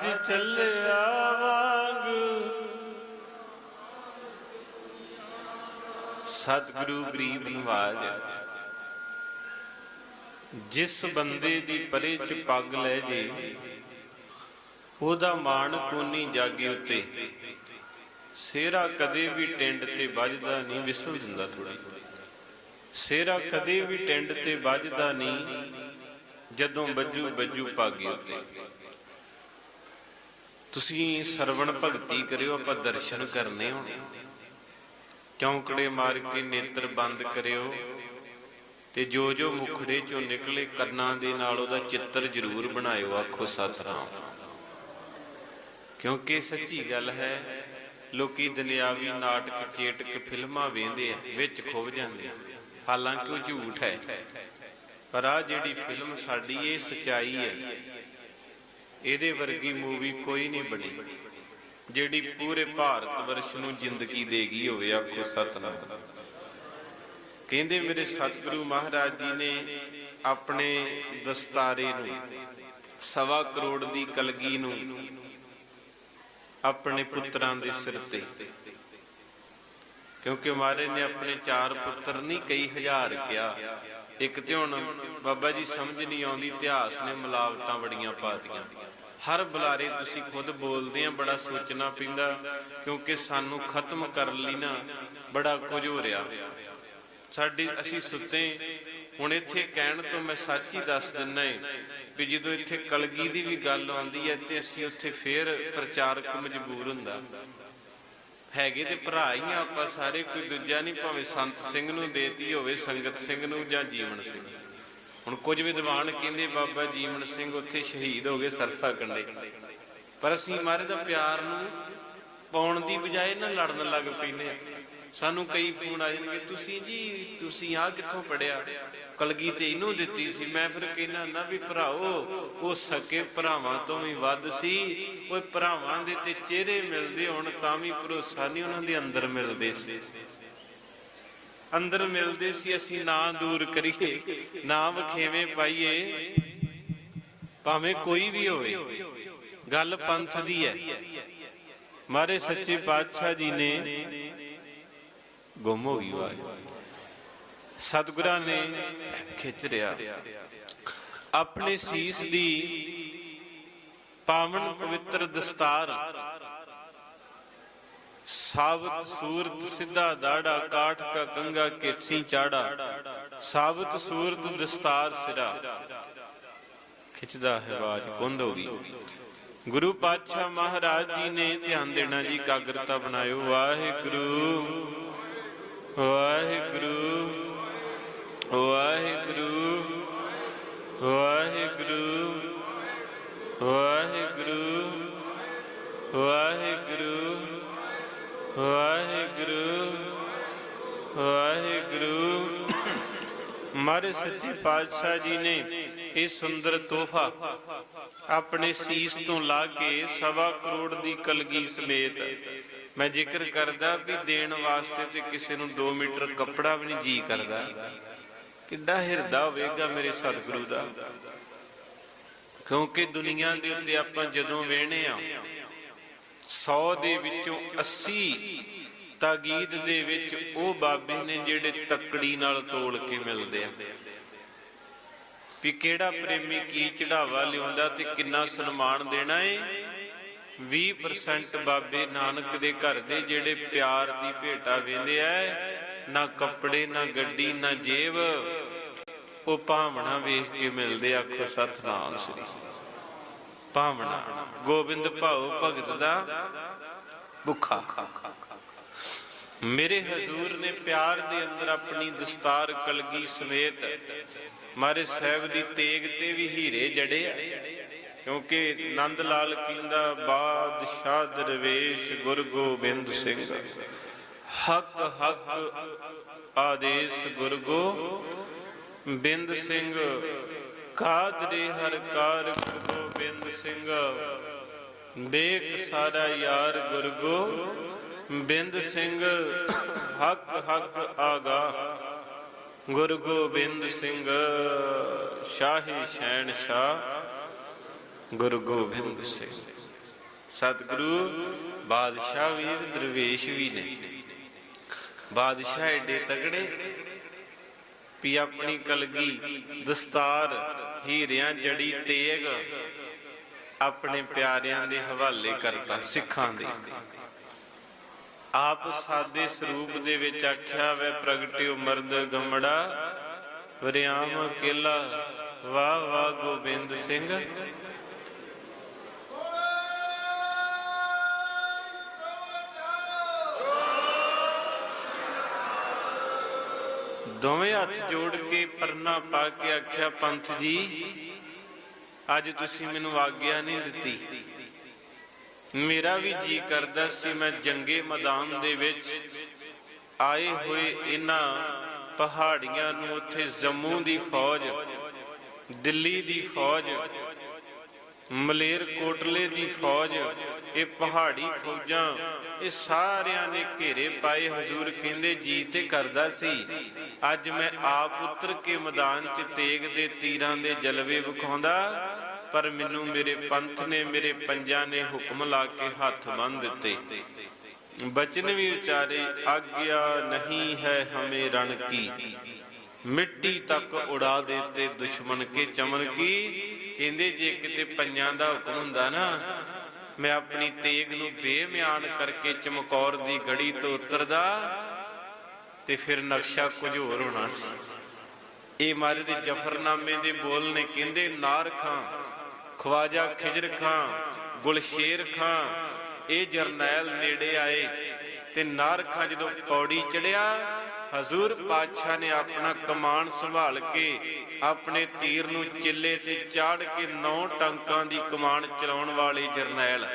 ਅੱਜ ਚੱਲਿਆ ਵਾਂਗ। ਸਤਿਗੁਰੂ ਗਰੀਬ ਨਵਾਜ, ਜਿਸ ਬੰਦੇ ਦੀ ਪਰੇ ਚ ਪੱਗ ਲੈ ਜੇ, ਉਹਦਾ ਮਾਣ ਕੋਨੀ ਜਾਗੇ ਉੱਤੇ। ਸੇਰਾ ਕਦੇ ਵੀ ਟਿੰਡ ਤੇ ਵੱਜਦਾ ਨਹੀਂ, ਵਿਸਲ ਜਾਂਦਾ ਥੋੜੀ ਸੇਰਾ ਕਦੇ ਵੀ ਟਿੰਡ ਤੇ ਵੱਜਦਾ ਨਹੀਂ, ਜਦੋਂ ਬੱਜੂ ਬੱਜੂ ਪਾਗੇ ਉੱਤੇ। ਤੁਸੀਂ ਸਰਵਣ ਭਗਤੀ ਕਰਿਓ, ਆਪਾਂ ਦਰਸ਼ਨ ਕਰਨੇ ਹੋਣੇ। ਚੌਂਕੜੇ ਮਾਰ ਕੇ ਨੇਤਰ ਬੰਦ ਕਰਿਓ? ਤੇ ਜੋ ਜੋ ਮੁਖੜੇ ਚੋਂ ਨਿਕਲੇ, ਕੰਨਾਂ ਦੇ ਨਾਲ ਉਹਦਾ ਚਿੱਤਰ ਜ਼ਰੂਰ ਬਣਾਇਓ, ਆਖੋ ਸਤਨਾਮ। ਕਿਉਂਕਿ ਸੱਚੀ ਗੱਲ ਹੈ, ਲੋਕੀ ਦੁਨਿਆਵੀ ਨਾਟਕ ਚੇਟਕ ਫਿਲਮਾਂ ਵੇਖਦੇ ਆ, ਵਿੱਚ ਖੁੱਭ ਜਾਂਦੇ ਆ। ਹਾਲਾਂਕਿ ਉਹ ਝੂਠ ਹੈ। ਪਰ ਆ ਜਿਹੜੀ ਫਿਲਮ ਸਾਡੀ, ਇਹ ਸਚਾਈ ਹੈ। ਇਹਦੇ ਵਰਗੀ ਮੂਵੀ ਕੋਈ ਨਹੀਂ ਬਣੀ। ਜਿਹੜੀ ਪੂਰੇ ਭਾਰਤ ਵਰਸ਼ ਨੂੰ ਜ਼ਿੰਦਗੀ ਦੇਗੀ ਹੋਵੇ, ਆਖੋ ਸਤਨਾਮ। ਕਹਿੰਦੇ ਮੇਰੇ ਸਤਿਗੁਰੂ ਮਹਾਰਾਜ ਜੀ ਨੇ ਆਪਣੇ ਦਸਤਾਰੇ ਨੂੰ, ਸਵਾ ਕਰੋੜ ਦੀ ਕਲਗੀ ਨੂੰ ਆਪਣੇ ਪੁੱਤਰਾਂ ਦੇ ਸਿਰ ਤੇ। ਕਿਉਂਕਿ ਮਾਰੇ ਨੇ ਆਪਣੇ ਚਾਰ ਪੁੱਤਰ ਨਹੀਂ, ਕਈ ਹਜ਼ਾਰ ਕਿਹਾ। ਇੱਕ ਤੇ ਹੁਣ ਬਾਬਾ ਜੀ ਸਮਝ ਨਹੀਂ ਆਉਂਦੀ, ਇਤਿਹਾਸ ਨੇ ਮਿਲਾਵਟਾਂ ਬੜੀਆਂ ਪਾਤੀਆਂ ਹਰ ਬੁਲਾਰੇ ਤੁਸੀਂ ਖੁਦ ਬੋਲਦੇ ਆ, ਬੜਾ ਸੋਚਣਾ ਪੈਂਦਾ, ਕਿਉਂਕਿ ਸਾਨੂੰ ਖਤਮ ਕਰਨ ਲਈ ਨਾ ਬੜਾ ਕੁਝ ਹੋ ਰਿਹਾ। ਸਾਡੀ ਅਸੀਂ ਸੁੱਤੇ, ਹੁਣ ਇੱਥੇ ਕਹਿਣ ਤੋਂ ਮੈਂ ਸੱਚ ਹੀ ਦੱਸ ਦਿੰਨਾ ਏ ਵੀ ਜਦੋਂ ਇੱਥੇ ਕਲਗੀ ਦੀ ਵੀ ਗੱਲ ਆਉਂਦੀ ਹੈ ਤੇ ਅਸੀਂ ਉੱਥੇ ਫੇਰ ਪ੍ਰਚਾਰਕ ਮਜਬੂਰ ਹੁੰਦਾ। ਹੈਗੇ ਤੇ ਭਰਾ ਹੀ ਆ, ਆਪਾਂ ਸਾਰੇ, ਕੋਈ ਦੂਜਾ ਨਹੀਂ, ਭਾਵੇਂ ਸੰਤ ਸਿੰਘ ਨੂੰ ਦੇਤੀ ਹੋਵੇ, ਸੰਗਤ ਸਿੰਘ ਨੂੰ ਜਾਂ ਜੀਵਨ ਸਿੰਘ। ਹੁਣ ਕੁਝ ਵਿਦਵਾਨ ਕਹਿੰਦੇ, ਬਾਬਾ ਜੀਵਨ ਸਿੰਘ ਉੱਥੇ ਸ਼ਹੀਦ ਹੋ ਗਏ ਸਰਸਾ ਕੰਡੇ ਪਰ ਅਸੀਂ ਮਹਾਰਾਜ ਦਾ ਪਿਆਰ ਨੂੰ ਪਾਉਣ ਦੀ ਬਜਾਏ ਨਾ ਲੜਨ ਲੱਗ ਪੈਨੇ ਆ। ਸਾਨੂੰ ਕਈ ਫੋਨ ਆ ਜਾਣਗੇ, ਤੁਸੀਂ ਜੀ, ਤੁਸੀਂ ਆ ਕਿੱਥੋਂ ਪੜਿਆ ਕਲਗੀ ਤੇ ਇਹਨੂੰ ਦਿੱਤੀ ਸੀ। ਮੈਂ ਫਿਰ ਕਹਿਣਾ ਨਾ ਵੀ ਭਰਾਓ, ਉਹ ਸਕੇ ਭਰਾਵਾਂ ਤੋਂ ਵੀ ਵੱਧ ਸੀ। ਉਹ ਭਰਾਵਾਂ ਦੇ ਤੇ ਚਿਹਰੇ ਮਿਲਦੇ ਹੁਣ ਤਾਂ ਵੀ ਭਰੋਸਾ ਨਹੀਂ ਉਹਨਾਂ ਦੇ ਅੰਦਰ ਮਿਲਦੇ ਸੀ। ਅੰਦਰ ਮਿਲਦੇ ਸੀ, ਅਸੀਂ ਨਾ ਦੂਰ ਕਰੀਏ, ਨਾ ਵਖੇਵੇਂ ਪਾਈਏ। ਭਾਵੇਂ ਕੋਈ ਵੀ ਹੋਵੇ, ਗੱਲ ਪੰਥ ਦੀ ਹੈ। ਮਾਰੇ ਸੱਚੇ ਪਾਤਸ਼ਾਹ ਜੀ ਨੇ ਗੁੰਮ ਹੋ ਗਈ ਆਵਾਜ਼। ਸਤਿਗੁਰਾਂ ਨੇ ਖਿੱਚ ਰਿਆ ਆਪਣੇ ਸੀਸ ਦੀ ਪਾਵਨ ਪਵਿੱਤਰ ਦਸਤਾਰ, ਸਾਬਤ ਸੂਰਤ ਸਿੱਧਾ ਦਾੜਾ, ਕਾਠ ਕਾ ਕੰਗਾ ਕੇਠੀ ਚਾੜਾ, ਸਾਬਤ ਸੂਰਤ ਦਸਤਾਰ ਸਿਰਾ। ਖਿੱਚਦਾ ਹੈ ਆਵਾਜ਼ ਕੁੰਦ ਹੋ ਗਈ। ਗੁਰੂ ਪਾਤਸ਼ਾਹ ਮਹਾਰਾਜ ਜੀ ਨੇ ਧਿਆਨ ਦੇਣਾ ਜੀ, ਕਾਗਰਤਾ ਬਣਾਇਓ। ਵਾਹਿਗੁਰੂ। ਵਾਹਿਗੁਰੂ ਵਾਹਿਗੁਰੂ ਵਾਹਿਗੁਰੂ ਵਾਹਿਗੁਰੂ ਵਾਹਿਗੁਰੂ ਵਾਹਿਗੁਰੂ ਵਾਹਿਗੁਰੂ। ਮਾਰੇ ਸੱਚੇ ਪਾਤਸ਼ਾਹ ਜੀ ਨੇ ਇਹ ਸੁੰਦਰ ਤੋਹਫਾ ਆਪਣੇ ਸੀਸ ਤੋਂ ਲਾ ਕੇ ਸਵਾ ਕਰੋੜ ਦੀ ਕਲਗੀ ਸਮੇਤ ਮੈਂ ਜ਼ਿਕਰ ਕਰਦਾ ਵੀ ਦੇਣ ਵਾਸਤੇ ਤੇ ਕਿਸੇ ਨੂੰ 2 ਮੀਟਰ ਕੱਪੜਾ ਵੀ ਨਹੀਂ ਜੀ ਕਰਦਾ। ਕਿੱਡਾ ਹਿਰਦਾ ਹੋਵੇਗਾ ਮੇਰੇ ਸਤਿਗੁਰੂ ਦਾ। ਕਿਉਂਕਿ ਦੁਨੀਆ ਦੇ ਉੱਤੇ ਆਪਾਂ ਜਦੋਂ ਵੇਹਣੇ ਆ 100 ਦੇ ਵਿੱਚੋਂ 80 ਤਾਗੀਦ ਦੇ ਵਿੱਚ ਉਹ ਬਾਬੇ ਨੇ ਜਿਹੜੇ ਤੱਕੜੀ ਨਾਲ ਤੋਲ ਕੇ ਮਿਲਦੇ ਆ। ਵੀ ਕਿਹੜਾ ਪ੍ਰੇਮੀ ਕੀ ਚੜਾਵਾ ਲਿਆਉਂਦਾ ਤੇ ਕਿੰਨਾ ਸਨਮਾਨ ਦੇਣਾ ਏ? 20% ਬਾਬੇ ਨਾਨਕ ਦੇ ਘਰ ਦੇ ਜਿਹੜੇ ਪਿਆਰ ਦੀ ਭੇਟਾ ਵੇਂਦੇ ਐ, ਨਾ ਕੱਪੜੇ, ਨਾ ਗੱਡੀ, ਨਾ ਜੇਬ, ਉਹ ਭਾਵਨਾ ਵੇਖ ਕੇ ਮਿਲਦੇ ਆਖੋ ਸਤਨਾਮ ਸ੍ਰੀ। ਭਾਵਨਾ, ਗੋਬਿੰਦ ਭਾਉ ਭਗਤ ਦਾ ਭੁੱਖਾ। ਮੇਰੇ ਹਜ਼ੂਰ ਨੇ ਪਿਆਰ ਦੇ ਅੰਦਰ ਆਪਣੀ ਦਸਤਾਰ ਕਲਗੀ ਸਮੇਤ ਮਾਰੇ ਸਾਹਿਬ ਦੀ ਤੇਗ ਤੇ ਵੀ ਹੀਰੇ ਜੜੇ ਆ। ਕਿਉਂਕਿ ਨੰਦ ਲਾਲ ਕਹਿੰਦਾ, ਬਾਦਸ਼ਾਹ ਦਰਵੇਸ਼ ਗੁਰ ਗੋਬਿੰਦ ਸਿੰਘ। ਹਕ ਹਕ ਆਦੇਸ਼ ਗੁਰ ਗੋਬਿੰਦ ਸਿੰਘ। ਕਾਦਰੇ ਹਰ ਕਾਰ ਗੋਬਿੰਦ ਸਿੰਘ। ਬੇਕ ਸਾਰਾ ਯਾਰ ਗੁਰ ਗੋਬਿੰਦ ਸਿੰਘ। ਹਕ ਹਕ ਆਗਾ ਗੁਰ ਗੋਬਿੰਦ ਸਿੰਘ। ਸ਼ਾਹੀ ਸ਼ੈਣ ਸ਼ਾਹ ਗੁਰੂ ਗੋਬਿੰਦ ਸਿੰਘ। ਸਤਿਗੁਰੂ ਬਾਦਸ਼ਾਹ ਵੀ ਤੇ ਦਰਵੇਸ਼ ਵੀ ਨੇ। ਬਾਦਸ਼ਾਹ ਏਡੇ ਤਗੜੇ ਵੀ ਆਪਣੀ ਕਲਗੀ, ਦਸਤਾਰ, ਹੀਰਿਆਂ, ਜੜੀ, ਤੇਗ ਆਪਣੇ ਪਿਆਰਿਆਂ ਦੇ ਹਵਾਲੇ ਕਰਤਾ ਸਿੱਖਾਂ ਦੇ। ਆਪ ਸਾਦੇ ਸਰੂਪ ਦੇ ਵਿੱਚ ਆਖਿਆ ਵੈ ਪ੍ਰਗਟਿਓ ਮਰਦ ਗਮੜਾ, ਵਰਿਆਮ ਕੇਲਾ ਵਾਹ ਵਾਹ ਗੋਬਿੰਦ ਸਿੰਘ। ਦੋਵੇਂ ਹੱਥ ਜੋੜ ਕੇ ਪਰਨਾ ਪਾ ਕੇ ਆਖਿਆ, ਪੰਥ ਜੀ, ਅੱਜ ਤੁਸੀਂ ਮੈਨੂੰ ਆਗਿਆ ਨਹੀਂ ਦਿੱਤੀ। ਮੇਰਾ ਵੀ ਜੀ ਕਰਦਾ ਸੀ, ਮੈਂ ਜੰਗੇ ਮੈਦਾਨ ਦੇ ਵਿੱਚ ਆਏ ਹੋਏ ਇਹਨਾਂ ਪਹਾੜੀਆਂ ਨੂੰ, ਉੱਥੇ ਜੰਮੂ ਦੀ ਫੌਜ, ਦਿੱਲੀ ਦੀ ਫੌਜ ਮਲੇਰ ਕੋਟਲੇ ਦੀ ਫੌਜ ਇਹ ਪਹਾੜੀ ਫੌਜਾਂ, ਇਹ ਸਾਰਿਆਂ ਨੇ ਘੇਰੇ ਪਾਏ। ਹਜ਼ੂਰ ਕਹਿੰਦੇ, ਜੀ ਤੇ ਕਰਦਾ ਸੀ। ਅੱਜ ਮੈਂ ਆਪ ਉਤਰ ਕੇ ਮੈਦਾਨ 'ਚ ਤੇਗ ਦੇ ਤੀਰਾਂ ਦੇ ਜਲਵੇ ਵਿਖਾਉਂਦਾ, ਪਰ ਮੈਨੂੰ ਮੇਰੇ ਪੰਥ ਨੇ, ਮੇਰੇ ਪੰਜਾਂ ਨੇ ਹੁਕਮ ਲਾ ਕੇ ਹੱਥ ਬੰਨ ਦਿੱਤੇ। ਬਚਨ ਵੀ ਉਚਾਰੇ, ਆਗਿਆ ਨਹੀਂ ਹੈ ਹਮੇ ਰਣ ਕੀ। ਮਿੱਟੀ ਤੱਕ ਉਡਾ ਦੇਤੇ ਦੁਸ਼ਮਣ ਕੇ ਚਮਨ ਕੀ। ਕਹਿੰਦੇ, ਜੇ ਕਿਤੇ ਪੰਜਾਂ ਦਾ ਹੁਕਮ ਹੁੰਦਾ ਨਾ ਮੈਂ ਆਪਣੀ ਤੇਗ ਨੂੰ ਬੇਮਿਆਨ ਕਰਕੇ ਚਮਕੌਰ ਦੀ ਗੜੀ ਤੋਂ ਉਤਰਦਾ ਤੇ ਫਿਰ ਨਕਸ਼ਾ ਕੁਝ ਹੋਰ ਹੋਣਾ ਸੀ। ਇਹ ਮਾਰੇ ਦੇ ਜਫਰਨਾਮੇ ਦੇ ਬੋਲ ਨੇ ਕਹਿੰਦੇ, ਨਾਰ ਖਾਂ, ਖਵਾਜਾ ਖਿਜਰ ਖਾਂ, ਗੁਲਸ਼ੇਰ ਖਾਂ, ਇਹ ਜਰਨੈਲ ਨੇੜੇ ਆਏ ਤੇ ਨਾਰ ਖਾਂ ਜਦੋਂ ਪੌੜੀ ਚੜਿਆ, ਹਜ਼ੂਰ ਪਾਤਸ਼ਾਹ ਨੇ ਆਪਣਾ ਕਮਾਨ ਸੰਭਾਲ ਕੇ ਆਪਣੇ ਤੀਰ ਨੂੰ ਚਿੱਲੇ ਤੇ ਚਾੜ ਕੇ ਨੌ ਟਾਂਕਾਂ ਦੀ ਕਮਾਨ ਚਲਾਉਣ ਵਾਲੇ ਜਰਨੈਲ।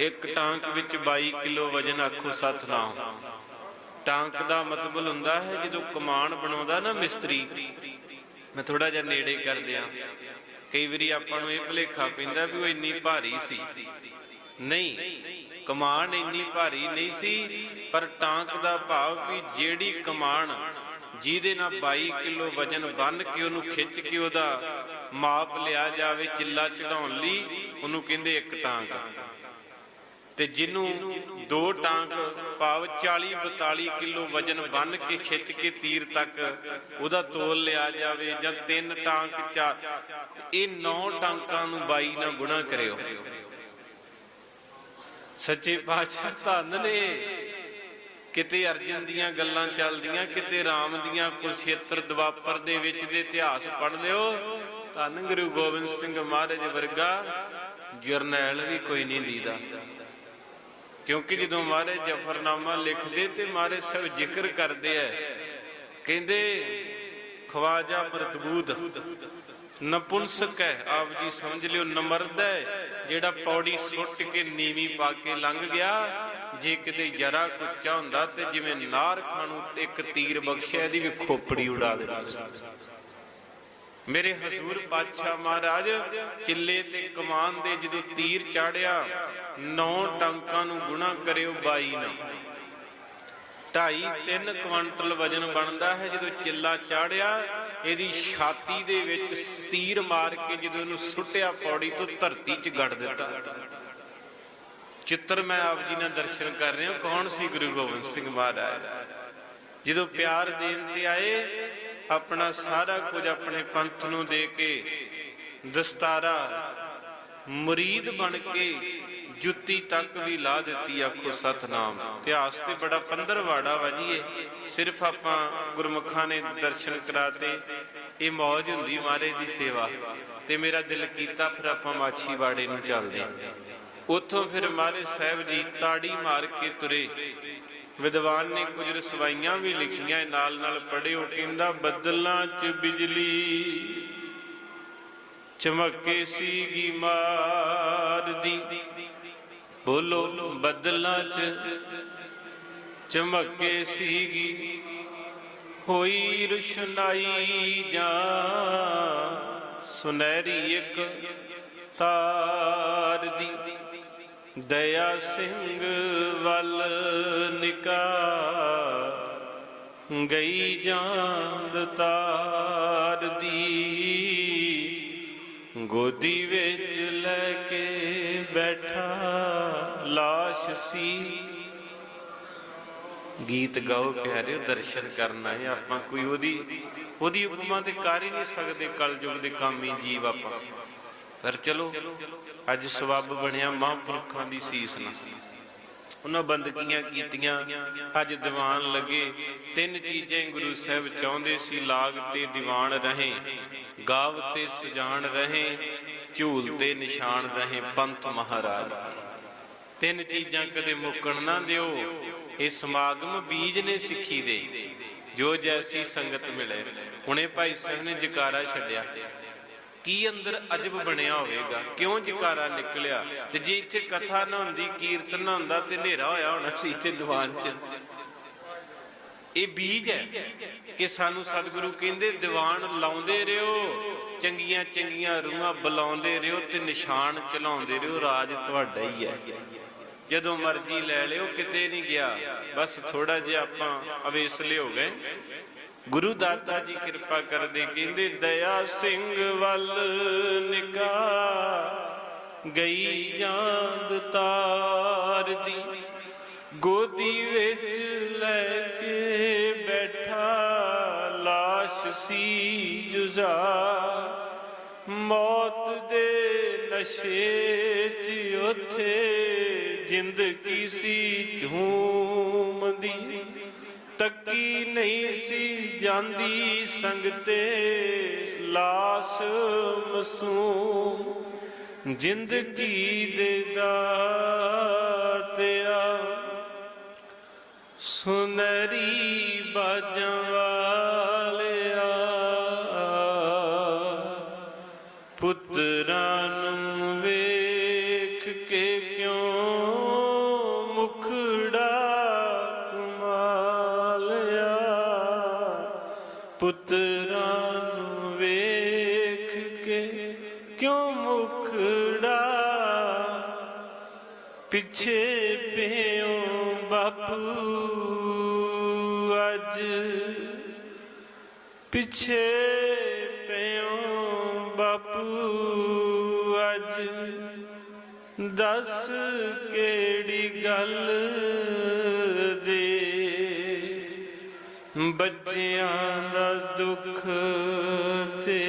ਇੱਕ ਟਾਂਕ ਵਿੱਚ 22 ਕਿਲੋ ਵਜਨ ਆਖੋ ਸਤਨਾਮ ਟਾਂਕ ਦਾ ਮਤਲਬ ਹੁੰਦਾ ਹੈ ਜਦੋਂ ਕਮਾਨ ਬਣਾਉਂਦਾ ਨਾ ਮਿਸਤਰੀ। ਮੈਂ ਥੋੜਾ ਜਿਹਾ ਨੇੜੇ ਕਰ ਦਿਆਂ। ਕਈ ਵਾਰੀ ਆਪਾਂ ਨੂੰ ਇਹ ਭੁਲੇਖਾ ਪੈਂਦਾ ਵੀ ਉਹ ਇੰਨੀ ਭਾਰੀ ਸੀ। ਨਹੀਂ, ਕਮਾਨ ਇੰਨੀ ਭਾਰੀ ਨਹੀਂ ਸੀ, ਪਰ ਟਾਂਕ ਦਾ ਭਾਵ ਵੀ ਜਿਹੜੀ ਕਮਾਨ ਜਿਹਦੇ ਨਾਲ 22 ਕਿਲੋ ਵਜਨ ਬੰਨ ਕੇ ਉਹਨੂੰ ਖਿੱਚ ਕੇ ਉਹਦਾ ਮਾਪ ਲਿਆ ਜਾਵੇ, ਚਿੱਲਾ ਚੜਾਉਣ ਲਈ, ਉਹਨੂੰ ਕਹਿੰਦੇ ਇੱਕ ਟਾਂਕ। ਤੇ ਜਿਹਨੂੰ ਦੋ ਟਾਂਕ, ਭਾਵ 40 42 ਕਿਲੋ ਵਜਨ ਬੰਨ ਕੇ ਖਿੱਚ ਕੇ ਤੀਰ ਤੱਕ ਉਹਦਾ ਤੋਲ ਲਿਆ ਜਾਵੇ ਜਾਂ ਤਿੰਨ ਟਾਂਕ ਚਾਰ ਇਹ ਨੌ ਟਾਂਕਾਂ ਨੂੰ 22 ਨਾਲ ਗੁਣਾ ਕਰਿਓ। ਸੱਚੇ ਪਾਤਸ਼ਾਹ ਧੰਨ ਨੇ। ਕਿਤੇ ਅਰਜਨ ਦੀਆਂ ਗੱਲਾਂ ਚੱਲਦੀਆਂ, ਕਿਤੇ ਰਾਮ ਦੀਆਂ ਕੁਰਸ਼ੇਤਰ ਦਵਾਪਰ ਦੇ ਵਿੱਚ ਦੇ ਇਤਿਹਾਸ ਪੜ੍ਹ ਲਿਓ। ਧੰਨ ਗੁਰੂ ਗੋਬਿੰਦ ਸਿੰਘ ਮਹਾਰਾਜ ਵਰਗਾ ਜਰਨੈਲ ਵੀ ਕੋਈ ਨਹੀਂ ਦੀਦਾ। ਕਿਉਂਕਿ ਜਦੋਂ ਮਹਾਰਾਜ ਜਫਰਨਾਮਾ ਲਿਖਦੇ ਤੇ ਮਹਾਰਾਜ ਸਭ ਜ਼ਿਕਰ ਕਰਦੇ ਐ, ਕਹਿੰਦੇ, ਖਵਾਜਾ ਮਰਦਬੂਦ ਨਪੁੰਸਕ ਹੈ ਆਪ ਜੀ ਸਮਝ ਲਿਓ, ਨਮਰਦ ਹੈ ਜਿਹੜਾ ਪੌੜੀ ਸੁੱਟ ਕੇ ਨੀਵੀਂ ਪਾ ਕੇ ਲੰਘ ਗਿਆ ਜੇ ਕਿਤੇ ਜਰਾ ਕੁੱਚਾ ਹੁੰਦਾ ਤੇ ਜਿਵੇਂ ਨਾਰ ਖਾਣੂ ਇੱਕ ਤੀਰ ਬਖਸ਼ਿਆ, ਇਹਦੀ ਵੀ ਖੋਪੜੀ ਉਡਾ ਦੇਣੀ ਸੀ। ਮੇਰੇ ਹਜ਼ੂਰ ਪਾਤਸ਼ਾਹ ਮਹਾਰਾਜ, ਚਿੱਲੇ ਤੇ ਕਮਾਨ ਦੇ ਜਦੋਂ ਤੀਰ ਚਾੜਿਆ, ਨੌ ਟੰਕਾਂ ਨੂੰ ਗੁਣਾ ਕਰਿਓ 22 ਨਾਲ ਢਾਈ 3 ਕੁਆਂਟਲ ਵਜਨ ਬਣਦਾ ਹੈ, ਜਦੋਂ ਚਿੱਲਾ ਚਾੜਿਆ, ਇਹਦੀ ਛਾਤੀ ਦੇ ਵਿੱਚ ਤੀਰ ਮਾਰ ਕੇ ਜਦੋਂ ਇਹਨੂੰ ਸੁੱਟਿਆ, ਪੌੜੀ ਤੋਂ ਧਰਤੀ 'ਚ ਗੱਡ ਦਿੱਤਾ। ਚਿੱਤਰ ਮੈਂ ਆਪ ਜੀ ਨਾਲ ਦਰਸ਼ਨ ਕਰ ਰਿਹਾ ਕੌਣ ਸੀ ਗੁਰੂ ਗੋਬਿੰਦ ਸਿੰਘ ਮਹਾਰਾਜ? ਜਦੋਂ ਪਿਆਰ ਦੇਣ ਤੇ ਆਏ, ਆਪਣਾ ਸਾਰਾ ਕੁਝ ਆਪਣੇ ਪੰਥ ਨੂੰ ਦੇ ਕੇ ਦਸਤਾਰਾ ਮੁਰੀਦ ਬਣ ਕੇ ਜੁੱਤੀ ਤੱਕ ਵੀ ਲਾ ਦਿੱਤੀ, ਆਖੋ ਸਤਨਾਮ। ਇਤਿਹਾਸ ਤੇ ਬੜਾ ਪੰਦਰਵਾੜਾ ਵਾ ਜੀ ਇਹ। ਸਿਰਫ ਆਪਾਂ ਗੁਰਮੁਖਾਂ ਨੇ ਦਰਸ਼ਨ ਕਰਾਤੇ, ਇਹ ਮੌਜ ਹੁੰਦੀ ਮਹਾਰਾਜ ਦੀ ਸੇਵਾ। ਤੇ ਮੇਰਾ ਦਿਲ ਕੀਤਾ, ਫਿਰ ਆਪਾਂ ਮਾਛੀਵਾੜੇ ਨੂੰ ਚੱਲਦੇ ਉੱਥੋਂ ਫਿਰ ਮਹਾਰਾਜ ਸਾਹਿਬ ਜੀ ਤਾੜੀ ਮਾਰ ਕੇ ਤੁਰੇ। ਵਿਦਵਾਨ ਨੇ ਕੁਝ ਰਸਵਾਈਆਂ ਵੀ ਲਿਖੀਆਂ, ਨਾਲ ਨਾਲ ਪੜਿਓ ਕਹਿੰਦਾ, ਬੱਦਲਾਂ 'ਚ ਬਿਜਲੀ ਚਮਕੇ ਸੀਗੀ ਮਾਰਦੀ ਬੋਲੋ, ਬੱਦਲਾਂ 'ਚ ਚਮਕੇ ਸੀਗੀ। ਹੋਈ ਰੁਸ਼ਨਾਈ ਜਾਂ ਸੁਨਹਿਰੀ ਇੱਕ ਤਾਰ ਦੀ। ਦਇਆ ਸਿੰਘ ਵੱਲ ਨਿਕਾ ਗਈ ਜਾਂਦ ਤਾਰ ਦੀ। ਗੋਦੀ ਵਿੱਚ ਲੈ ਕੇ ਬੈਠਾ ਲਾਸ਼ ਸੀ। ਗੀਤ ਗਾਓ ਪਿਆਰਿਓ, ਦਰਸ਼ਨ ਕਰਨਾ ਹੈ ਆਪਾਂ ਕੋਈ। ਉਹਦੀ ਉਹਦੀ ਉਪਮਾ ਤੇ ਕਰ ਹੀ ਨਹੀਂ ਸਕਦੇ, ਕਲਯੁਗ ਦੇ ਕਾਮੀ ਜੀਵ ਆਪਾਂ। ਪਰ ਚਲੋ ਅੱਜ ਸਵੱਬ ਬਣਿਆ ਮਹਾਂਪੁਰਖਾਂ ਦੀ ਸੀਸ ਨਾਲ। ਉਹਨਾਂ ਬੰਦਗੀਆਂ ਕੀਤੀਆਂ, ਅੱਜ ਦੀਵਾਨ ਲੱਗੇ। ਤਿੰਨ ਚੀਜ਼ਾਂ ਗੁਰੂ ਸਾਹਿਬ ਚਾਹੁੰਦੇ ਸੀ, ਲਾਗ ਤੇ ਦੀਵਾਨ ਰਹੇ, ਗਾਵ ਤੇ ਸੁਜਾਨ ਰਹੇ, ਝੂਲ ਤੇ ਨਿਸ਼ਾਨ ਰਹੇ, ਪੰਥ ਮਹਾਰਾਜ। ਤਿੰਨ ਚੀਜ਼ਾਂ ਕਦੇ ਮੁੱਕਣ ਨਾ ਦਿਓ, ਇਹ ਸਮਾਗਮ ਬੀਜ ਨੇ ਸਿੱਖੀ ਦੇ। ਜੋ ਜੈਸੀ ਸੰਗਤ ਮਿਲੇ। ਹੁਣੇ ਭਾਈ ਸਾਹਿਬ ਨੇ ਜਕਾਰਾ ਛੱਡਿਆ। ਕੀ ਅੰਦਰ ਅਜਬ ਬਣਿਆ ਹੋਵੇਗਾ? ਕਿਉਂ ਜਕਾਰਾ ਨਿਕਲਿਆ? ਤੇ ਜੇ ਇੱਥੇ ਕਥਾ ਨਾ ਹੁੰਦੀ, ਕੀਰਤਨ ਨਾ ਹੁੰਦਾ ਤੇ ਹਨੇਰਾ ਹੋਇਆ ਹੋਣਾ ਸੀ ਇੱਥੇ ਦੀਵਾਨ 'ਚ। ਇਹ ਬੀਜ ਹੈ ਕਿ ਸਾਨੂੰ ਸਤਿਗੁਰੂ ਕਹਿੰਦੇ, ਦੀਵਾਨ ਲਾਉਂਦੇ ਰਹੋ ਚੰਗੀਆਂ ਚੰਗੀਆਂ ਰੂਹਾਂ ਬੁਲਾਉਂਦੇ ਰਹੋ ਤੇ ਨਿਸ਼ਾਨ ਚਲਾਉਂਦੇ ਰਹੋ ਰਾਜ ਤੁਹਾਡਾ ਹੀ ਹੈ। ਜਦੋਂ ਮਰਜ਼ੀ ਲੈ ਲਿਓ, ਕਿਤੇ ਨਹੀਂ ਗਿਆ। ਬਸ ਥੋੜਾ ਜਿਹਾ ਆਪਾਂ ਅਵੇਸਲੇ ਹੋ ਗਏ। ਗੁਰੂ ਦਾਤਾ ਜੀ ਕਿਰਪਾ ਕਰਦੇ ਕਹਿੰਦੇ, ਦਇਆ ਸਿੰਘ ਵੱਲ ਨਿਕਾ, ਗਈ ਜਾਂਦ ਤਾਰ ਦੀ ਗੋਦੀ ਵਿੱਚ ਲੈ ਕੇ ਬੈਠਾ, ਲਾਸ਼ ਸੀ ਜੁਜ਼ਾ। ਮੌਤ ਦੇ ਨਸ਼ੇ 'ਚ ਉਥੇ ਜ਼ਿੰਦਗੀ ਸੀ ਝੂਮਦੀ। ਤੱਕੀ ਨਹੀਂ ਸੀ ਜਾਂਦੀ ਸੰਗਤੇ ਲਾਸ ਮਸੂਮ ਜ਼ਿੰਦਗੀ ਦੇ ਦਾਤਿਆ ਸੁਨਰੀ ਬਾਜਾਂ ਪਿੱਛੇ ਪਿਓ ਬਾਪੂ, ਅੱਜ ਦੱਸ ਕਿਹੜੀ ਗੱਲ ਦੇ? ਬੱਚਿਆਂ ਦਾ ਦੁੱਖ ਤੇ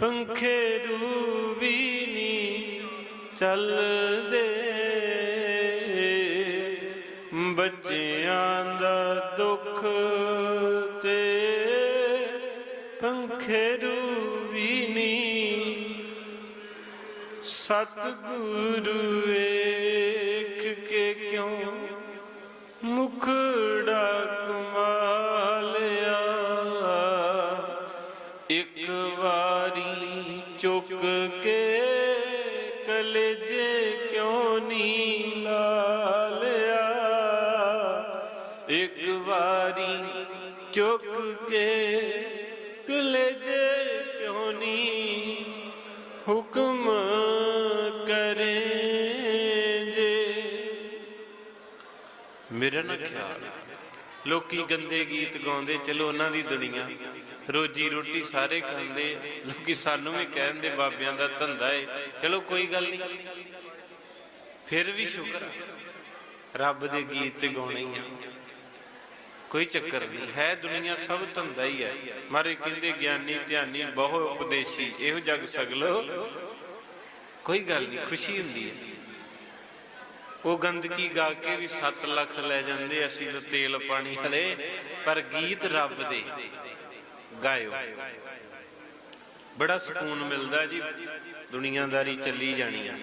ਪੰਖੇ ਰੂ ਵੀ ਨਹੀਂ ਚੱਲਦੇ। ਬੱਚਿਆਂ ਸਤਿਗੁਰੂ ਵੇਖ ਕੇ ਕਿਉਂ ਮੁਖੜਾ ਕਮਾਲਿਆ? ਇੱਕ ਵਾਰੀ ਚੁੱਕ ਕੇ ਕਲੇਜੇ ਕਿਉਂ ਨੀ ਲਾਲਿਆ ਇੱਕ ਵਾਰੀ ਚੁੱਕ ਕੇ ਮੇਰਾ ਨਾ ਖਿਆਲ ਲੋਕੀ ਗੰਦੇ ਗੀਤ ਗਾਉਂਦੇ, ਚਲੋ ਉਹਨਾਂ ਦੀ ਦੁਨੀਆ। ਰੋਜੀ ਰੋਟੀ ਸਾਰੇ ਖਾਂਦੇ ਲੋਕੀ ਸਾਨੂੰ ਵੀ ਕਹਿੰਦੇ ਬਾਬਿਆਂ ਦਾ ਧੰਦਾ ਏ। ਚਲੋ ਕੋਈ ਗੱਲ ਨਹੀਂ। ਫਿਰ ਵੀ ਸ਼ੁਕਰ ਰੱਬ ਦੇ ਗੀਤ ਤੇ ਗਾਉਣੇ ਆ। ਕੋਈ ਚੱਕਰ ਨਹੀਂ। ਹੈ ਦੁਨੀਆ ਸਭ ਧੰਦਾ ਹੀ ਹੈ ਮਾਰੇ ਕਹਿੰਦੇ ਗਿਆਨੀ ਧਿਆਨੀ ਬਹੁ ਉਪਦੇਸ਼ੀ। ਇਹੋ ਜਗ ਸਗਲੋ। ਕੋਈ ਗੱਲ ਨਹੀਂ। ਖੁਸ਼ੀ ਹੁੰਦੀ ਹੈ ਉਹ ਗੰਦਗੀ ਗਾ ਕੇ ਵੀ 7 ਲੱਖ ਲੈ ਜਾਂਦੇ, ਅਸੀਂ ਤਾਂ ਤੇਲ ਪਾਣੀ ਹਲੇ, ਪਰ ਗੀਤ ਰੱਬ ਦੇ। ਗਾਇਓ। ਬੜਾ ਸਕੂਨ ਮਿਲਦਾ ਜੀ, ਦੁਨੀਆਦਾਰੀ ਚੱਲੀ ਜਾਣੀ ਆ।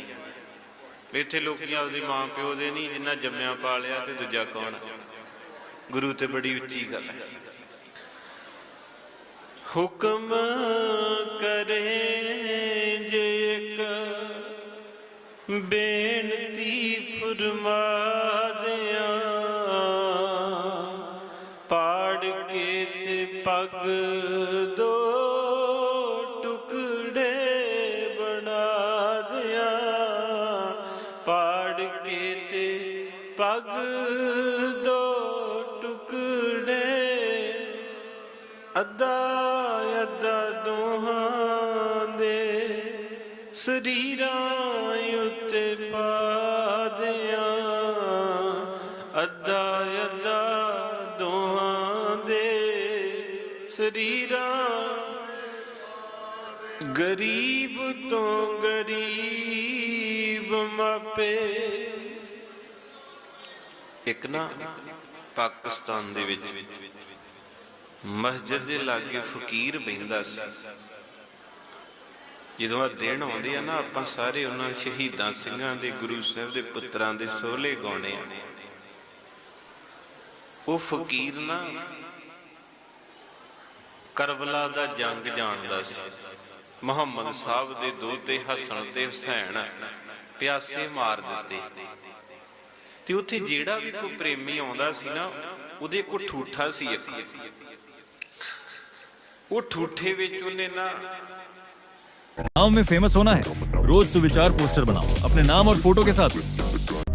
ਇੱਥੇ ਲੋਕੀ ਆਪਦੇ ਮਾਂ ਪਿਓ ਦੇ ਨਹੀਂ, ਜਿੰਨਾ ਜੰਮਿਆ ਪਾਲਿਆ ਤੇ ਦੂਜਾ ਕੌਣ ਗੁਰੂ ਤੇ ਬੜੀ ਉੱਚੀ ਗੱਲ ਹੈ ਹੁਕਮ ਕਰੇ ਬੇਨਤੀ ਫਰਮਾ ਦਿਆਂ ਪਾੜ ਕੇ ਤੇ ਪੱਗ ਦੋ ਟੁਕੜੇ ਬਣਾ ਦਿਆਂ ਪਾੜ ਕੇ ਤੇ ਪੱਗ ਦੋ ਟੁਕੜੇ, ਅੱਧਾ ਅੱਧਾ ਦੋਹਾਂ ਦੇ ਸਰੀਰਾਂ ਉੱਤੇ ਪਾ ਦਿਆਂ ਅੱਧਾ ਅੱਧਾ ਦੋਹਾਂ ਦੇ ਸਰੀਰਾਂ ਗਰੀਬ ਤੋਂ ਗਰੀਬ ਮਾਪੇ ਇੱਕ ਨਾ ਪਾਕਿਸਤਾਨ ਦੇ ਵਿੱਚ ਮਸਜਿਦ ਦੇ ਲਾਗੇ ਫਕੀਰ ਬੈਂਦਾ ਸੀ। ਜਦੋਂ ਆ ਦਿਨ ਆਉਂਦੇ ਆ ਨਾ, ਆਪਾਂ ਸਾਰੇ ਉਹਨਾਂ ਸ਼ਹੀਦਾਂ ਸਿੰਘਾਂ ਦੇ, ਗੁਰੂ ਸਾਹਿਬ ਦੇ ਪੁੱਤਰਾਂ ਦੇ ਸੋਹਲੇ ਗਾਉਣੇ ਆ। ਉਹ ਫਕੀਰ ਨਾ ਕਰਬਲਾ ਦਾ ਜੰਗ ਜਾਣਦਾ ਸੀ। ਮੁਹੰਮਦ ਸਾਹਿਬ ਦੇ ਦੋਤੇ ਹਸਨ ਤੇ ਹੁਸੈਨ ਪਿਆਸੇ ਮਾਰ ਦਿੱਤੇ। ਤੇ ਉੱਥੇ ਜਿਹੜਾ ਵੀ ਕੋਈ ਪ੍ਰੇਮੀ ਆਉਂਦਾ ਸੀ ਨਾ, ਉਹਦੇ ਕੋ ਠੂਠਾ ਸੀ ਇੱਕ। ਉਹ ਠੂਠੇ ਵਿੱਚ ਉਹਨੇ ਨਾ गाँव में फ़ेमस होना है। रोज सुविचार पोस्टर बनाओ अपने नाम और फ़ोटो के साथ।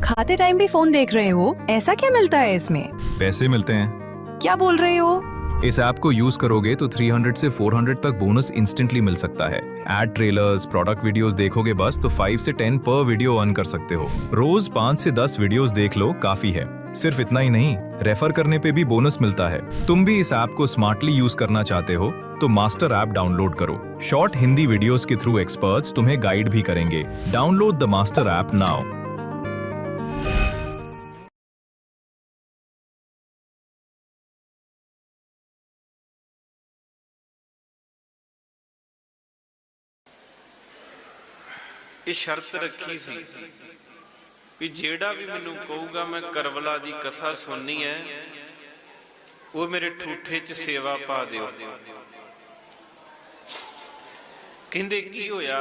खाते टाइम भी फ़ोन देख रहे हो? ऐसा क्या मिलता है इसमें? पैसे मिलते हैं। क्या बोल रहे हो? इस ऐप को यूज़ करोगे तो 300 से 400 तक बोनस इंस्टेंटली मिल सकता है। एड ट्रेलर्स प्रोडक्ट वीडियोस देखोगे बस तो 5 से 10 पर वीडियो अर्न कर सकते हो। रोज 5 से 10 वीडियोस देख लो, काफ़ी है। सिर्फ़ इतना ही नहीं रेफर करने पे भी बोनस मिलता है। तुम भी इस ऐप को स्मार्टली यूज़ करना चाहते हो तो मास्टर ऐप डाउनलोड करो। शॉर्ट हिंदी वीडियोस के थ्रू एक्सपर्ट्स तुम्हें गाइड भी करेंगे। Download the master app now ਇਹ ਸ਼ਰਤ ਰੱਖੀ ਸੀ ਕਿ ਜਿਹੜਾ ਵੀ ਮੈਨੂੰ ਕਹੂਗਾ ਮੈਂ ਕਰਬਲਾ ਦੀ ਕਥਾ ਸੁਣਨੀ ਹੈ, ਉਹ ਮੇਰੇ ਠੂਠੇ 'ਚ ਸੇਵਾ ਪਾ ਦਿਓ। ਕਹਿੰਦੇ ਕੀ ਹੋਇਆ?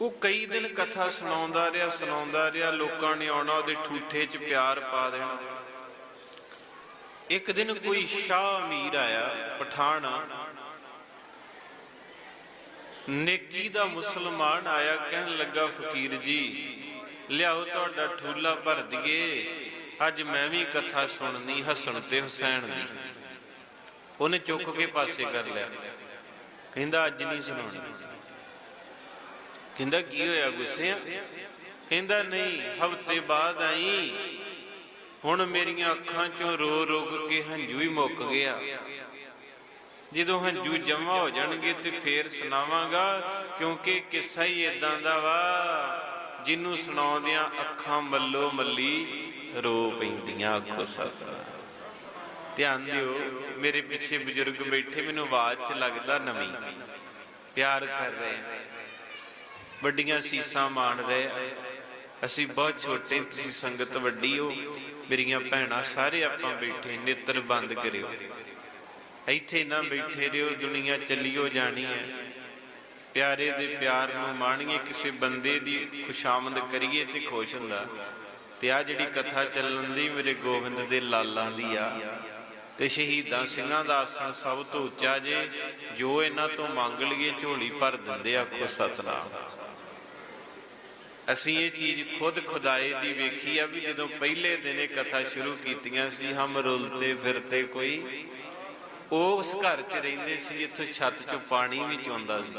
ਉਹ ਕਈ ਦਿਨ ਕਥਾ ਸੁਣਾਉਂਦਾ ਰਿਹਾ ਸੁਣਾਉਂਦਾ ਰਿਹਾ, ਲੋਕਾਂ ਨੇ ਆਉਣਾ ਉਹਦੇ ਠੂਠੇ 'ਚ ਪਿਆਰ ਪਾ ਦੇਣਾ। ਇੱਕ ਦਿਨ ਕੋਈ ਸ਼ਾਹ ਅਮੀਰ ਆਇਆ, ਪਠਾਣਾ ਨੇਕੀ ਦਾ ਮੁਸਲਮਾਨ ਆਇਆ ਕਹਿਣ ਲੱਗਾ, ਫਕੀਰ ਜੀ, ਲਿਆਓ ਤੁਹਾਡਾ ਠੂਲਾ ਭਰ ਦਈਏ। ਅੱਜ ਮੈਂ ਵੀ ਕਥਾ ਸੁਣਨੀ ਹਸਨ ਤੇ ਹੁਸੈਨ ਦੀ। ਉਹਨੇ ਚੁੱਕ ਕੇ ਪਾਸੇ ਕਰ ਲਿਆ। ਕਹਿੰਦਾ, ਅੱਜ ਨਹੀਂ ਸੁਣਾਉਣੀ। ਕਹਿੰਦਾ, ਕੀ ਹੋਇਆ, ਗੁੱਸੇ ਆ? ਕਹਿੰਦਾ, ਨਹੀਂ, ਹਫ਼ਤੇ ਬਾਅਦ ਆਈ। ਹੁਣ ਮੇਰੀਆਂ ਅੱਖਾਂ ਚੋਂ ਰੋ ਰੋ ਕੇ ਹੰਝੂ ਹੀ ਮੁੱਕ ਗਿਆ। ਜਦੋਂ ਹੰਝੂ ਜਮਾ ਹੋ ਜਾਣਗੇ ਤੇ ਫੇਰ ਸੁਣਾਵਾਂਗਾ, ਕਿਉਂਕਿ ਕਿੱਸਾ ਹੀ ਇਦਾਂ ਦਾ ਵਾ, ਜਿਹਨੂੰ ਸੁਣਾਉਂਦਿਆਂ ਅੱਖਾਂ ਮੱਲੋ ਮੱਲੀ ਰੋ ਪੈਂਦੀਆਂ ਆਖੋ ਸਭ। ਧਿਆਨ ਦਿਓ, ਮੇਰੇ ਪਿੱਛੇ ਬਜ਼ੁਰਗ ਬੈਠੇ, ਮੈਨੂੰ ਆਵਾਜ਼ 'ਚ ਲੱਗਦਾ ਨਵੀਂ। ਪਿਆਰ ਕਰ ਰਹੇ ਵੱਡੀਆਂ ਸੀਸਾਂ ਮਾਣ ਰਹੇ ਅਸੀਂ ਬਹੁਤ ਛੋਟੇ, ਤੁਸੀਂ ਸੰਗਤ ਵੱਡੀ ਹੋ। ਮੇਰੀਆਂ ਭੈਣਾਂ ਸਾਰੇ ਆਪਾਂ ਬੈਠੇ, ਨੇਤਰ ਬੰਦ ਕਰਿਓ। ਇੱਥੇ ਨਾ ਬੈਠੇ ਰਿਓ ਦੁਨੀਆ ਚੱਲਿਓ ਜਾਣੀ ਹੈ। ਪਿਆਰੇ ਦੇ ਪਿਆਰ ਨੂੰ ਮਾਣੀਏ, ਕਿਸੇ ਬੰਦੇ ਦੀ ਖੁਸ਼ਾਮਦ ਕਰੀਏ ਤੇ ਖੁਸ਼ ਹੁੰਦਾ। ਤੇ ਆ ਜਿਹੜੀ ਕਥਾ ਚੱਲਣ ਦੀ ਮੇਰੇ ਗੋਬਿੰਦ ਦੇ ਲਾਲਾਂ ਦੀ ਆ। ਤੇ ਸ਼ਹੀਦਾਂ ਸਿੰਘਾਂ ਦਾ ਆਸਣ ਸਭ ਤੋਂ ਉੱਚਾ ਜੇ, ਜੋ ਇਹਨਾਂ ਤੋਂ ਮੰਗ ਲਈਏ, ਝੋਲੀ ਭਰ ਦਿੰਦੇ ਆਖੋ ਸਤਨਾਮ। ਅਸੀਂ ਇਹ ਚੀਜ਼ ਖੁਦ ਖੁਦਾਏ ਦੀ ਵੇਖੀ ਆ ਵੀ ਜਦੋਂ ਪਹਿਲੇ ਦਿਨ ਇਹ ਕਥਾ ਸ਼ੁਰੂ ਕੀਤੀਆਂ ਸੀ, ਹਮ ਰੁਲਤੇ ਫਿਰਤੇ ਕੋਈ ਉਹ ਉਸ ਘਰ 'ਚ ਰਹਿੰਦੇ ਸੀ, ਜਿੱਥੋਂ ਛੱਤ 'ਚੋਂ ਪਾਣੀ ਵੀ ਚੋਂਦਾ ਸੀ।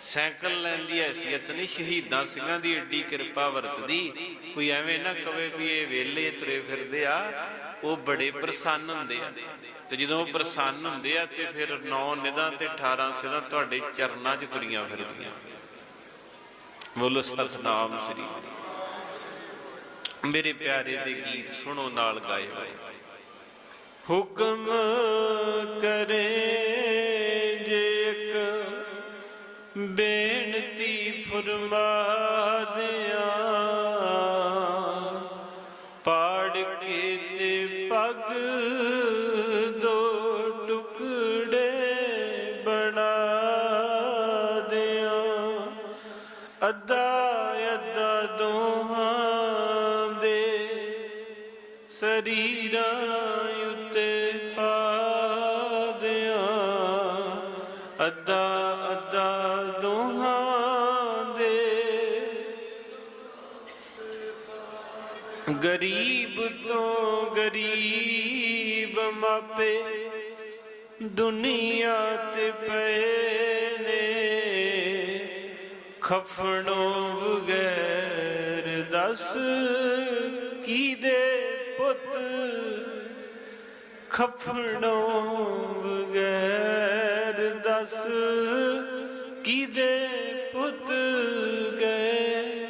ਸਾਈਕਲ ਲੈਣ ਦੀ ਹੈਸੀਅਤ ਨਹੀਂ, ਸ਼ਹੀਦਾਂ ਸਿੰਘਾਂ ਦੀ ਏਡੀ ਕਿਰਪਾ ਵਰਤਦੀ। ਕੋਈ ਐਵੇਂ ਨਾ ਕਵੇ ਵੀ ਇਹ ਵੇਲੇ ਤੁਰੇ ਫਿਰਦੇ ਆ, ਉਹ ਬੜੇ ਪ੍ਰਸੰਨ ਹੁੰਦੇ ਆ। ਤੇ ਜਦੋਂ ਉਹ ਪ੍ਰਸੰਨ ਹੁੰਦੇ ਆ, ਤੇ ਫਿਰ 9 ਨਿਦਾਂ ਤੇ 18 ਸਿਦਾਂ ਤੁਹਾਡੇ ਚਰਨਾਂ 'ਚ ਤੁਰੀਆਂ ਫਿਰਦੀਆਂ। ਬੋਲੋ, ਸਤਨਾਮ ਸ੍ਰੀ ਮੇਰੇ ਪਿਆਰੇ ਦੇ ਗੀਤ ਸੁਣੋ, ਨਾਲ ਗਾਏ ਹੋਏ। ਹੁਕਮ ਕਰੇ ਜੇ ਇੱਕ ਬੇਨਤੀ ਫਰਮਾ ਦੁਨੀਆ ਤੇ ਪਏ ਨੇ। ਖਫਣੋਂ ਬਗੈਰ ਦਸ ਕੀ ਦੇ ਪੁੱਤ? ਖਫਣੋਂ ਬਗੈਰ ਦਸ ਕੀ ਦੇ ਪੁੱਤ ਗਏ?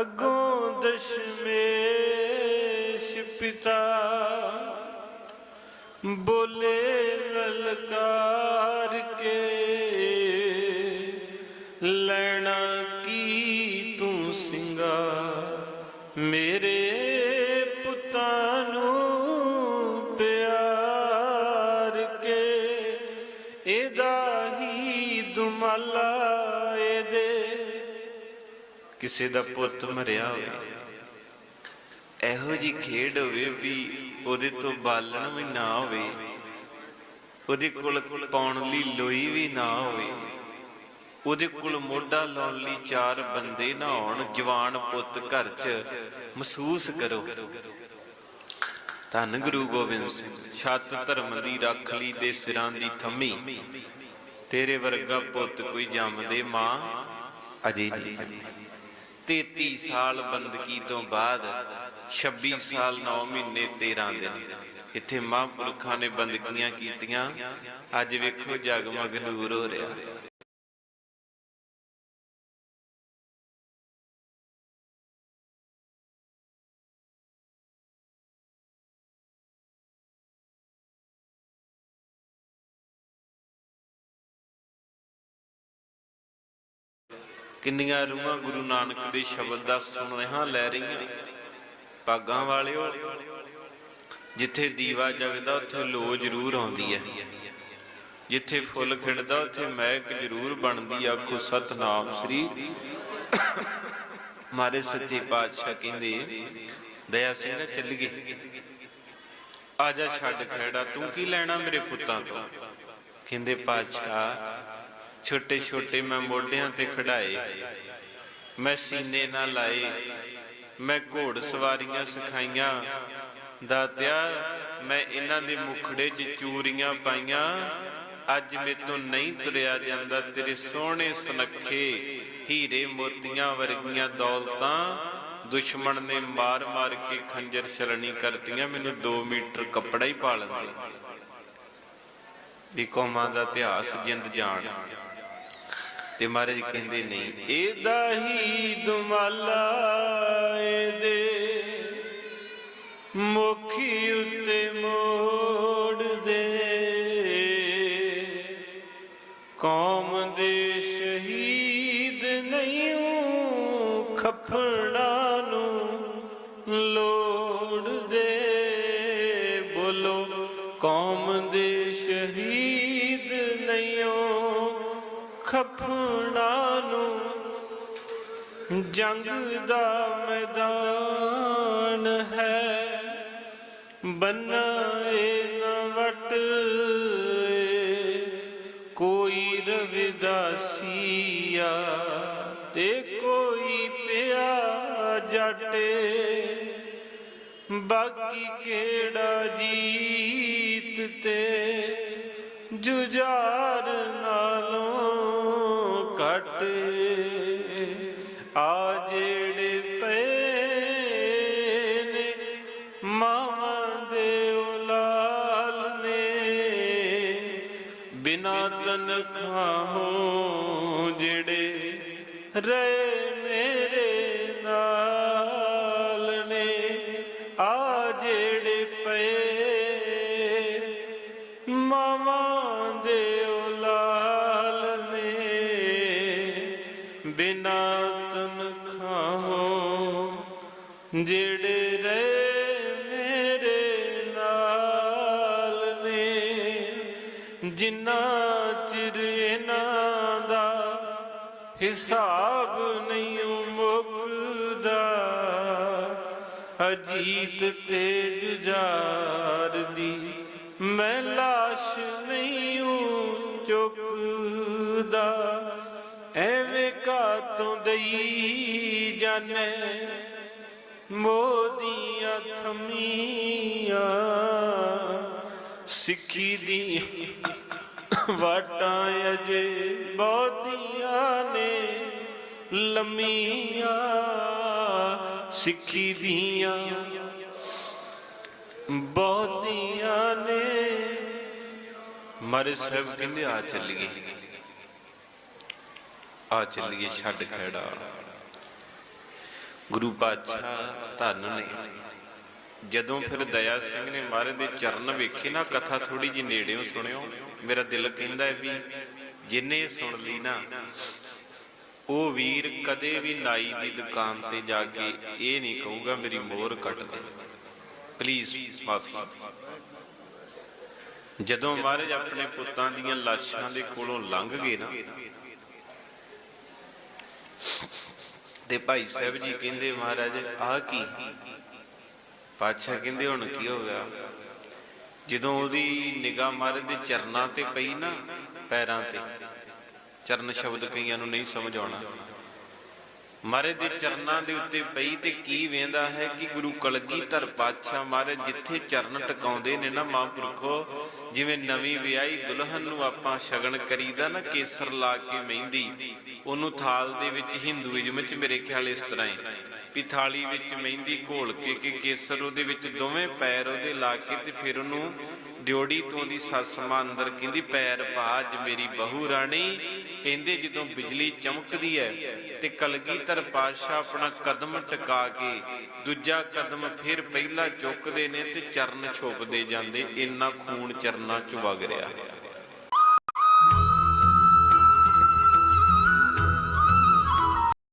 ਅਗੋਂ ਦਸ਼ਮੇਸ਼ ਪਿਤਾ ਬੋਲੇ ਲਲਕਾਰ ਕੇ ਲੈਣਾ ਕੀ ਤੂੰ ਸਿੰਘਾ ਮੇਰੇ ਪੁੱਤਾਂ ਨੂੰ ਪਿਆਰ ਕੇ ਇਹਦਾ ਹੀ ਦੁਮਾਲਾ ਇਹਦੇ ਕਿਸੇ ਦਾ ਪੁੱਤ ਮਰਿਆ ਹੋਵੇ। ਇਹੋ ਜੀ ਖੇਡ ਹੋਵੇ ਵੀ ਉਹਦੇ ਤੋਂ ਬਾਲਣ ਵੀ ਨਾ ਹੋਵੇ। ਉਹਦੇ ਕੋਲ ਪਾਉਣ ਲਈ ਲੋਈ ਵੀ ਨਾ ਹੋਵੇ। ਉਹਦੇ ਕੋਲ ਮੋਢਾ ਲਾਉਣ ਲਈ ਚਾਰ ਬੰਦੇ ਨਾ ਹੋਣ, ਜਵਾਨ ਪੁੱਤ ਘਰ 'ਚ ਮਹਿਸੂਸ ਕਰੋ। ਧੰਨ ਗੁਰੂ ਗੋਬਿੰਦ ਸਿੰਘ, ਛੱਤ ਧਰਮ ਦੀ ਰੱਖ ਲਈ ਦੇ ਸਿਰਾਂ ਦੀ ਥੰਮੀ। ਤੇਰੇ ਵਰਗਾ ਪੁੱਤ ਕੋਈ ਜੰਮਦੇ ਮਾਂ ਅਜੇ ਨਹੀਂ 33 ਸਾਲ ਬੰਦਗੀ ਤੋਂ ਬਾਅਦ 26 ਸਾਲ 9 ਮਹੀਨੇ 13 ਦਿਨ। ਇੱਥੇ ਮਹਾਂਪੁਰਖਾਂ ਨੇ ਬੰਦਗੀਆਂ ਕੀਤੀਆਂ। ਅੱਜ ਵੇਖੋ ਜਗਮਗ ਨੂਰ ਹੋ ਰਿਹਾ। ਕਿੰਨੀਆਂ ਰੂਹਾਂ ਗੁਰੂ ਨਾਨਕ ਦੇ ਸ਼ਬਦ ਦਾ ਸੁਨੇਹਾ ਲੈ ਰਹੀਆਂ। ਭਾਗਾਂ ਵਾਲਿਓ ਜਿੱਥੇ ਦੀਵਾ ਜਗਦਾ, ਉੱਥੇ ਲੋ ਜ਼ਰੂਰ ਆਉਂਦੀ ਹੈ। ਜਿੱਥੇ ਫੁੱਲ ਖਿੜਦਾ, ਉੱਥੇ ਮਹਿਕ ਜ਼ਰੂਰ ਬਣਦੀ ਆਖੋ, ਸਤਨਾਮ ਸ੍ਰੀ ਮਾਰੇ ਸੱਚੇ ਪਾਤਸ਼ਾਹ ਕਹਿੰਦੇ, ਦਇਆ ਸਿੰਘ ਚੱਲੀਏ ਆ ਜਾ ਛੱਡ ਖੈੜਾ ਤੂੰ ਕੀ ਲੈਣਾ ਮੇਰੇ ਪੁੱਤਾਂ ਤੋਂ? ਕਹਿੰਦੇ, ਪਾਤਸ਼ਾਹ ਛੋਟੇ ਛੋਟੇ ਮੈਂ ਮੋਢਿਆਂ ਤੇ ਖੜਾਏ ਮੈਂ ਸੀਨੇ ਨਾਲ ਲਾਏ। ਮੈਂ ਘੋੜ ਸਵਾਰੀਆਂ ਸਿਖਾਈਆਂ। ਦਾਤਿਆ ਮੈਂ ਇਹਨਾਂ ਦੇ ਮੁਖੜੇ 'ਚ ਚੂਰੀਆਂ ਪਾਈਆਂ। ਅੱਜ ਮੇ ਤੋਂ ਨਹੀਂ ਤੁਰਿਆ ਜਾਂਦਾ ਤੇਰੇ ਸੋਹਣੇ ਸੁਨੱਖੇ ਹੀਰੇ ਮੋਤੀਆਂ ਵਰਗੀਆਂ ਦੌਲਤਾਂ। ਦੁਸ਼ਮਣ ਨੇ ਮਾਰ ਮਾਰ ਕੇ ਖੰਜਰ ਛਲਣੀ ਕਰਤੀਆਂ, ਮੈਨੂੰ 2 ਮੀਟਰ ਕੱਪੜਾ ਹੀ ਪਾ ਲੈਂਦੇ। ਵੀ ਕੌਮਾਂ ਦਾ ਇਤਿਹਾਸ ਜਿੰਦ ਜਾਣ। ਤੇ ਮਹਾਰਾਜ ਕਹਿੰਦੇ ਨਹੀਂ, ਇਹਦਾ ਹੀ ਦੁਮਾਲਾ ਮੁਖੀ ਉੱਤੇ ਮੋੜ ਦੇ। ਕੌਮ ਦੇ ਸ਼ਹੀਦ ਨਹੀਂ ਖਫੜਾ ਨੂੰ ਲੋੜ ਦੇ। ਬੋਲੋ, ਕੌਮ ਦੇ ਸ਼ਹੀਦ ਨਹੀਂ ਖਫੜਾ ਨੂੰ ਜੰਗ ਦਾ ਮੈਦਾਨ ਬੰਨਾ ਇਹ ਵਟ ਕੋਈ ਰਵਿਦਾਸੀਆ ਤੇ ਕੋਈ ਪਿਆ ਜਟੇ। ਬਾਕੀ ਕਿਹੜਾ ਜੀਤ ਤੇ ਜੁਝਾਰ ਬਿਨਾ ਤਨਖਾਹੋਂ ਜਿਹੜੇ ਰਹੇ ਮੇਰੇ ਨਾਲ ਨੇ, ਜਿੰਨਾ ਚਿਰ ਇਹਨਾਂ ਦਾ ਹਿਸਾਬ ਨਹੀਂ ਮੁੱਕਦਾ, ਅਜੀਤ ਤੇਜ ਜਾਰ ਦੀ ਮੈਂ ਤੂੰ ਦਈ ਮੋਦੀਆਂ ਥਮੀਆਂ, ਸਿੱਖੀ ਦੀ ਵਾਟਾਂ ਅਜੇ ਬਹੁਤੀਆਂ ਨੇ ਲੰਮੀਆਂ, ਸਿੱਖੀ ਦੀਆਂ ਬਹੁਤੀਆਂ ਨੇ। ਮਰ ਸਭ ਕਹਿੰਦੇ ਆ ਚੱਲੀਏ। ਆ ਚੱਲੀਏ ਛੱਡ ਖੜਾ। ਗੁਰੂ ਪਾਤਸ਼ਾਹ ਧੰਨ ਨੇ। ਜਦੋਂ ਫਿਰ ਦਇਆ ਸਿੰਘ ਨੇ ਮਹਾਰਾਜ ਦੇ ਚਰਨ ਵੇਖੇ ਨਾ, ਕਥਾ ਥੋੜੀ ਜਿਹੀ ਨੇੜਿਓਂ ਸੁਣਿਓ, ਮੇਰਾ ਦਿਲ ਕਹਿੰਦਾ ਹੈ ਵੀ ਜਿੰਨੇ ਸੁਣ ਲਈ ਨਾ, ਉਹ ਵੀਰ ਕਦੇ ਵੀ ਨਾਈ ਦੀ ਦੁਕਾਨ ਤੇ ਜਾ ਕੇ ਇਹ ਨਹੀਂ ਕਹੂਗਾ ਮੇਰੀ ਮੋਹਰ ਕੱਟ ਦੇ। ਪਲੀਜ਼ ਮਾਫੀ। ਜਦੋਂ ਮਹਾਰਾਜ ਆਪਣੇ ਪੁੱਤਾਂ ਦੀਆਂ ਲਾਸ਼ਾਂ ਦੇ ਕੋਲੋਂ ਲੰਘ ਗਏ ਨਾ ਤੇ ਭਾਈ ਸਾਹਿਬ ਜੀ ਕਹਿੰਦੇ ਮਹਾਰਾਜ, ਆਹ ਕੀ? ਪਾਤਸ਼ਾਹ ਕਹਿੰਦੇ ਹੁਣ ਕੀ ਹੋ ਗਿਆ? ਜਦੋਂ ਉਹਦੀ ਨਿਗਾਹ ਮਹਾਰਾਜ ਦੇ ਚਰਨਾਂ ਤੇ ਪਈ ਨਾ, ਪੈਰਾਂ ਤੇ, ਚਰਨ ਸ਼ਬਦ ਕਈਆਂ ਨੂੰ ਨਹੀਂ ਸਮਝ ਆਉਣਾ। ਮਹਾਰਾਜ ਦੇ ਚਰਨਾਂ ਦੇ ਉੱਤੇ ਪਈ ਤੇ ਕੀ ਵੇਂਦਾ ਹੈ ਕਿ ਗੁਰੂ ਕਲਗੀਧਰ ਪਾਤਸ਼ਾਹ ਮਹਾਰਾਜ ਜਿੱਥੇ ਚਰਨ ਟਿਕਾਉਂਦੇ ਨੇ ਨਾ ਮਹਾਂਪੁਰਖੋ, ਜਿਵੇਂ ਨਵੀਂ ਵਿਆਹੀ ਦੁਲਹਨ ਨੂੰ ਆਪਾਂ ਸ਼ਗਨ ਕਰੀਦਾ ਨਾ ਕੇਸਰ ਲਾ ਕੇ ਮਹਿੰਦੀ, ਉਹਨੂੰ ਥਾਲ ਦੇ ਵਿੱਚ ਹਿੰਦੂਇਜ਼ਮ ਵਿੱਚ ਮੇਰੇ ਖਿਆਲ ਇਸ ਤਰ੍ਹਾਂ ਹੈ, ਵੀ ਥਾਲੀ ਵਿੱਚ ਮਹਿੰਦੀ ਘੋਲ ਕੇ ਕਿ ਕੇਸਰ ਉਹਦੇ ਵਿੱਚ ਦੋਵੇਂ ਪੈਰ ਉਹਦੇ ਲਾ ਕੇ ਤੇ ਫਿਰ ਉਹਨੂੰ ਡਿਓੜੀ ਤੋਂ ਦੀ ਸੱਸ ਮਾਂ ਅੰਦਰ ਕਹਿੰਦੀ, ਪੈਰ ਪਾ ਮੇਰੀ ਬਹੂ ਰਾਣੀ। ਕਹਿੰਦੇ ਜਦੋਂ ਬਿਜਲੀ ਚਮਕਦੀ ਹੈ ਤੇ ਕਲਗੀਧਰ ਪਾਤਸ਼ਾਹ ਆਪਣਾ ਕਦਮ ਟਿਕਾ ਕੇ ਦੂਜਾ ਕਦਮ ਫਿਰ ਪਹਿਲਾ ਚੁੱਕਦੇ ਨੇ ਤੇ ਚਰਨ ਛੁਪਦੇ ਜਾਂਦੇ, ਇੰਨਾ ਖੂਨ ਚਰਨਾਂ ਚ ਵਗ ਰਿਹਾ।